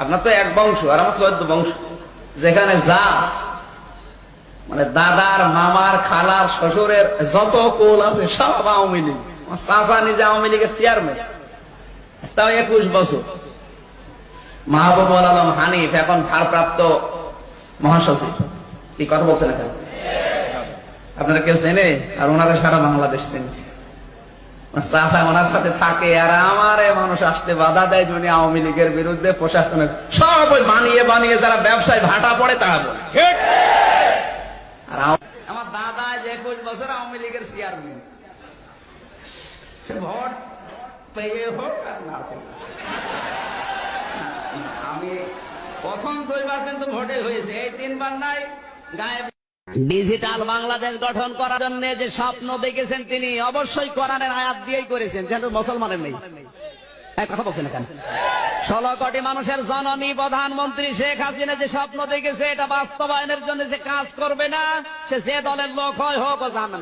আপনার তো এক বংশ, আর আমার চোদ্দ বংশ। যেখানে যা মানে দাদার, মামার, খালার, শ্বশুরের, যত কোল আছে, সব আওয়ামী লীগ। চাচা নিজে আওয়ামী লীগের চেয়ারম্যান তাও একুশ বছর। মাহবুবুল আলম হানিফ, এখন ভারপ্রাপ্ত মহাসচিব। এই কথা বলছেন এখন? আপনারা কেউ চেনে আর ওনারা সারা বাংলাদেশ চেনে। ওনার সাথে থাকে আর আমার মানুষ আসতে বাধা দেয় যিনি আওয়ামী লীগের বিরুদ্ধে প্রশাসনের সব ওই বানিয়ে বানিয়ে যারা ব্যবসায় ভাটা পড়ে তারা বলে। আর আমার দাদা যে একুশ বছর আওয়ামী লীগের চেয়ারম্যান সে ভোট পেয়ে হোক আর না আমি প্রথম দুইবার কিন্তু ভোটে হয়েছে। এই তিনবার নাই, গায়ে ডিজিটাল বাংলাদেশ গঠন করার জন্য যে স্বপ্ন দেখেছেন তিনি, অবশ্যই কোরআনের আয়াত দিয়েই করেছেন। যেন মুসলমানের নেই। কথা বলছেন এখানে। ষোলো কোটি মানুষের জননী প্রধানমন্ত্রী শেখ হাসিনা যে স্বপ্ন দেখেছে, এটা বাস্তবায়নের জন্য যে কাজ করবে না, সে যে দলের লোক হয় হোক ও যাবে।